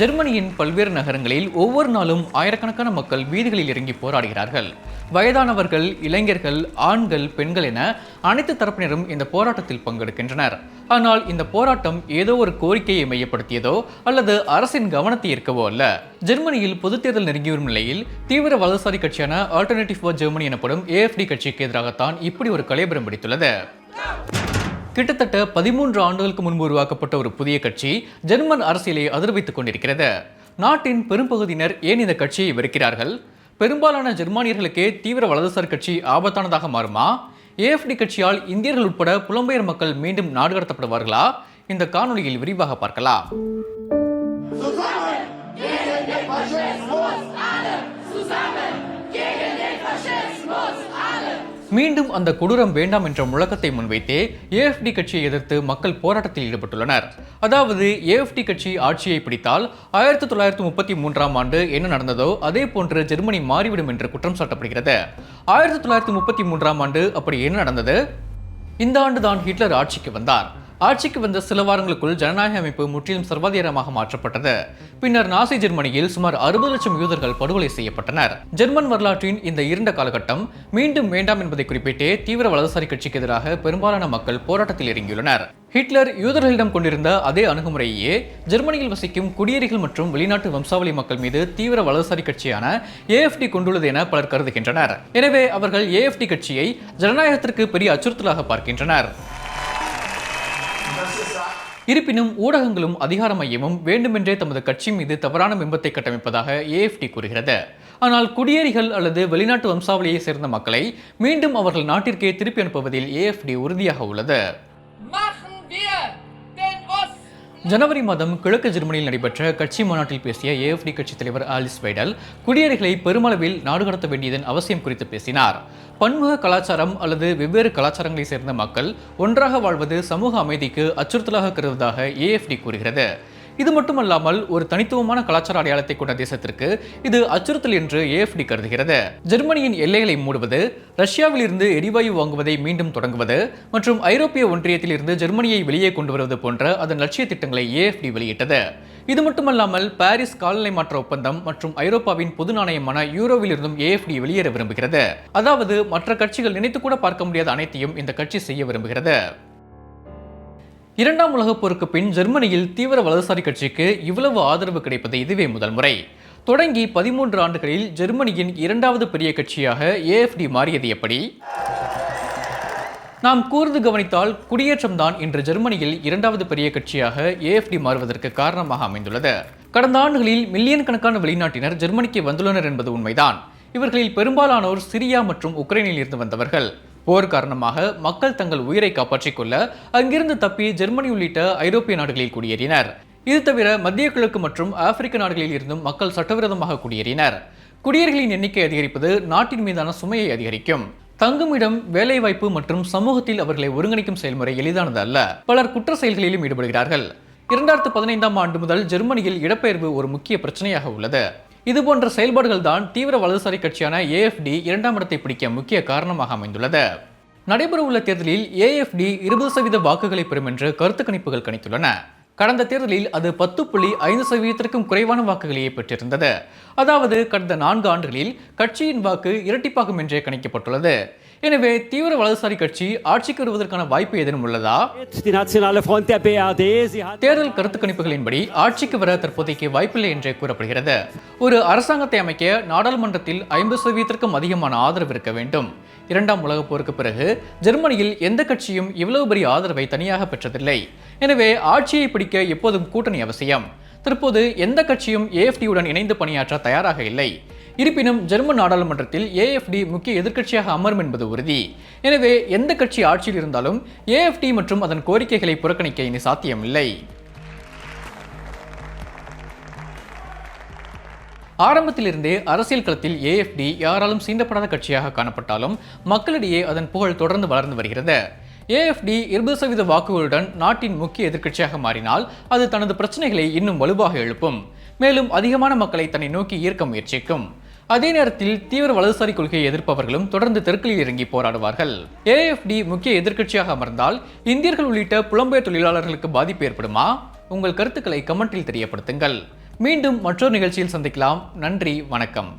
ஜெர்மனியின் பல்வேறு நகரங்களில் ஒவ்வொரு நாளும் ஆயிரக்கணக்கான மக்கள் வீதிகளில் இறங்கி போராடுகிறார்கள். வயதானவர்கள் இளைஞர்கள் ஆண்கள் பெண்கள் என அனைத்து தரப்பினரும் இந்த போராட்டத்தில் பங்கெடுக்கின்றனர். ஆனால் இந்த போராட்டம் ஏதோ ஒரு கோரிக்கையை மையப்படுத்தியதோ அல்லது அரசின் கவனத்தை ஈர்க்கவோ அல்ல. ஜெர்மனியில் பொது தேர்தல் நெருங்கி வரும் நிலையில் தீவிர வலதுசாரி கட்சியான ஆல்டர்னேட்டிவ் ஃபார் ஜெர்மனி எனப்படும் ஏஎஃப்டி கட்சிக்கு எதிராகத்தான் இப்படி ஒரு கலைபுரம் பிடித்துள்ளது கிட்டத்தட்ட பதிமூன்று ஆண்டுகளுக்கு முன்பு உருவாக்கப்பட்ட ஒரு புதிய கட்சி ஜெர்மன் அரசியலை அதிர்வித்துக் கொண்டிருக்கிறது. நாட்டின் பெரும்பகுதியினர் ஏன் இந்த கட்சியை வெறுக்கிறார்கள்? பெரும்பாலான ஜெர்மானியர்களுக்கே தீவிர வலதுசாரி கட்சி ஆபத்தானதாக மாறுமா? ஏஎஃப்டி கட்சியால் இந்தியர்கள் உட்பட புலம்பெயர் மக்கள் மீண்டும் நாடு கடத்தப்படுவார்களா? இந்த காணொலியில் விரிவாக பார்க்கலாம். மீண்டும் அந்த கொடூரம் வேண்டாம் என்ற முழக்கத்தை முன்வைத்தே ஏஎஃப்டி கட்சியை எதிர்த்து மக்கள் போராட்டத்தில் ஈடுபட்டுள்ளனர். அதாவது ஏஎஃப்டி கட்சி ஆட்சியை பிடித்தால் ஆயிரத்தி தொள்ளாயிரத்தி முப்பத்தி மூன்றாம் ஆண்டு என்ன நடந்ததோ அதே போன்று ஜெர்மனி மாறிவிடும் என்று குற்றம் சாட்டப்படுகிறது. ஆயிரத்தி தொள்ளாயிரத்தி முப்பத்தி மூன்றாம் ஆண்டு அப்படி என்ன நடந்தது? இந்த ஆண்டுதான் ஹிட்லர் ஆட்சிக்கு வந்தார். ஆட்சிக்கு வந்த சில வாரங்களுக்குள் ஜனநாயக அமைப்பு முற்றிலும் சர்வாதிகாரமாக மாற்றப்பட்டது. பின்னர் நாசி ஜெர்மனியில் சுமார் அறுபது லட்சம் யூதர்கள் படுகொலை செய்யப்பட்டனர். ஜெர்மன் வரலாற்றின் இந்த இருண்ட காலகட்டம் மீண்டும் வேண்டாம் என்பதை குறிப்பிட்டே தீவிர வலதுசாரி கட்சிக்கு எதிராக பெரும்பாலான மக்கள் போராட்டத்தில் இறங்கியுள்ளனர். ஹிட்லர் யூதர்களிடம் கொண்டிருந்த அதே அணுகுமுறையே ஜெர்மனியில் வசிக்கும் குடியேறிகள் மற்றும் வெளிநாட்டு வம்சாவளி மக்கள் மீது தீவிர வலதுசாரி கட்சியான ஏஎஃப்டி கொண்டுள்ளது என பலர் கருதுகின்றனர். எனவே அவர்கள் ஏஎஃப்டி கட்சியை ஜனநாயகத்திற்கு பெரிய அச்சுறுத்தலாக பார்க்கின்றனர். இருப்பினும் ஊடகங்களும் அதிகார மையமும் வேண்டுமென்றே தமது கட்சி மீது தவறான பிம்பத்தை கட்டமைப்பதாக ஏஎஃப்டி கூறுகிறது. ஆனால் குடியேறிகள் அல்லது வெளிநாட்டு வம்சாவளியை சேர்ந்த மக்களை மீண்டும் அவர்கள் நாட்டிற்கே திருப்பி அனுப்புவதில் ஏஎஃப்டி உறுதியாக உள்ளது. ஜனவரி மாதம் கிழக்கு ஜெர்மனியில் நடைபெற்ற கட்சி மாநாட்டில் பேசிய ஏஎஃப்டி கட்சி தலைவர் ஆலிஸ் வைடல் குடியேறிகளை பெருமளவில் நாடு கடத்த வேண்டியதன் அவசியம் குறித்து பேசினார். பன்முக கலாச்சாரம் அல்லது வெவ்வேறு கலாச்சாரங்களை சேர்ந்த மக்கள் ஒன்றாக வாழ்வது சமூக அமைதிக்கு அச்சுறுத்தலாக கருதுவதாக ஏஎஃப்டி கூறுகிறது. இது மட்டுமல்லாமல் ஒரு தனித்துவமான கலாச்சார அடையாளத்தை கொண்ட தேசத்திற்கு இது அச்சுறுத்தல் என்று ஏஎஃப்டி கருதுகிறது. ஜெர்மனியின் எல்லைகளை மூடுவது ரஷ்யாவில் இருந்து எரிவாயு வாங்குவதை மீண்டும் தொடங்குவது மற்றும் ஐரோப்பிய ஒன்றியத்தில் இருந்து ஜெர்மனியை வெளியே கொண்டு வருவது போன்ற அதன் லட்சிய திட்டங்களை ஏஎஃப்டி வெளியிட்டது. இது மட்டுமல்லாமல் பாரிஸ் காலநிலை மாற்ற ஒப்பந்தம் மற்றும் ஐரோப்பாவின் பொது நாணயமான யூரோவில் இருந்தும் ஏஎஃப்டி வெளியேற விரும்புகிறது. அதாவது மற்ற கட்சிகள் நினைத்து கூட பார்க்க முடியாத அனைத்தையும் இந்த கட்சி செய்ய விரும்புகிறது. இரண்டாம் உலகப் போருக்கு பின் ஜெர்மனியில் தீவிர வலதுசாரி கட்சிக்கு இவ்வளவு ஆதரவு கிடைப்பது இதுவே முதல் முறை. தொடங்கி பதிமூன்று ஆண்டுகளில் ஜெர்மனியின் இரண்டாவது பெரிய கட்சியாக ஏஎஃப்டி மாறியது எப்படி? நாம் கூர்ந்து கவனித்தால் குடியேற்றம்தான் இன்று ஜெர்மனியில் இரண்டாவது பெரிய கட்சியாக ஏஎஃப்டி மாறுவதற்கு காரணமாக அமைந்துள்ளது. கடந்த ஆண்டுகளில் மில்லியன் கணக்கான வெளிநாட்டினர் ஜெர்மனிக்கு வந்துள்ளனர் என்பது உண்மைதான். இவர்களில் பெரும்பாலானோர் சிரியா மற்றும் உக்ரைனில் இருந்து வந்தவர்கள். போர் காரணமாக மக்கள் தங்கள் உயிரை காப்பாற்றிக் கொள்ள அங்கிருந்து தப்பி ஜெர்மனி உள்ளிட்ட ஐரோப்பிய நாடுகளில் குடியேறினர். இது தவிர மத்திய கிழக்கு மற்றும் ஆப்பிரிக்க நாடுகளில் இருந்தும் மக்கள் சட்டவிரோதமாக குடியேறினர். குடியேறிகளின் எண்ணிக்கை அதிகரிப்பது நாட்டின் மீதான சுமையை அதிகரிக்கும். தங்குமிடம் வேலைவாய்ப்பு மற்றும் சமூகத்தில் அவர்களை ஒருங்கிணைக்கும் செயல்முறை எளிதானது அல்ல. பலர் குற்ற செயல்களிலும் ஈடுபடுகிறார்கள். இரண்டாயிரத்து பதினைந்தாம் ஆண்டு முதல் ஜெர்மனியில் இடப்பெயர்வு ஒரு முக்கிய பிரச்சனையாக உள்ளது. இது போன்ற செயல்பாடுகள் தான் தீவிர வலதுசாரி கட்சியான ஏஎஃப்டி இரண்டாம் இடத்தை பிடிக்க முக்கிய காரணமாக அமைந்துள்ளது. நடைபெறவுள்ள தேர்தலில் ஏஎஃப்டி இருபது சதவீத வாக்குகளை பெறும் என்று கருத்து கணிப்புகள் கணித்துள்ளன. கடந்த தேர்தலில் அது பத்து புள்ளி ஐந்து சதவீதத்திற்கும் குறைவான வாக்குகளையே பெற்றிருந்தது. அதாவது கடந்த நான்கு ஆண்டுகளில் கட்சியின் வாக்கு இரட்டிப்பாகும் என்றே கணிக்கப்பட்டுள்ளது. எனவே தீவிர வலதுசாரி கட்சி ஆட்சிக்கு வருவதற்கான வாய்ப்பு ஏதேனும் உள்ளதா? தேர்தல் கருத்து கணிப்புகளின்படி ஆட்சிக்கு வர தற்போதைக்கு வாய்ப்பில்லை என்றே கூறப்படுகிறது. ஒரு அரசாங்கத்தை அமைக்க நாடாளுமன்றத்தில் ஐம்பது சதவீதத்திற்கும் அதிகமான ஆதரவு இருக்க வேண்டும். இரண்டாம் உலகப் போருக்கு பிறகு ஜெர்மனியில் எந்த கட்சியும் இவ்வளவு பெரிய ஆதரவை தனியாக பெற்றதில்லை. எனவே ஆட்சியை பிடிக்க எப்போதும் கூட்டணி அவசியம். தற்போது எந்த கட்சியும் ஏஎஃப்டியுடன் இணைந்து பணியாற்ற தயாராக இல்லை. இருப்பினும் ஜெர்மன் நாடாளுமன்றத்தில் ஏஎஃப்டி முக்கிய எதிர்க்கட்சியாக அமரும் என்பது உறுதி. எனவே எந்த கட்சி ஆட்சியில் இருந்தாலும் ஏஎஃப்டி மற்றும் அதன் கோரிக்கைகளை புறக்கணிக்க இனி சாத்தியமில்லை. ஆரம்பத்திலிருந்தே அரசியல் களத்தில் ஏஎஃப்டி யாராலும் சீண்டப்படாத கட்சியாக காணப்பட்டாலும் மக்களிடையே அதன் புகழ் தொடர்ந்து வளர்ந்து வருகிறது. ஏஎஃப்டி இருபது சதவீத வாக்குகளுடன் நாட்டின் முக்கிய எதிர்க்கட்சியாக மாறினால் அது தனது பிரச்சனைகளை இன்னும் வலுவாக எழுப்பும். மேலும் அதிகமான மக்களை தன்னை நோக்கி ஈர்க்க முயற்சிக்கும். அதே நேரத்தில் தீவிர வலதுசாரி கொள்கையை எதிர்ப்பவர்களும் தொடர்ந்து தெருக்களில் இறங்கி போராடுவார்கள். ஏஎஃப்டி முக்கிய எதிர்க்கட்சியாக அமர்ந்தால் இந்தியர்கள் உள்ளிட்ட புலம்பெயர் தொழிலாளர்களுக்கு பாதிப்பு ஏற்படுமா? உங்கள் கருத்துக்களை கமெண்டில் தெரியப்படுத்துங்கள். மீண்டும் மற்றொரு நிகழ்ச்சியில் சந்திக்கலாம். நன்றி வணக்கம்.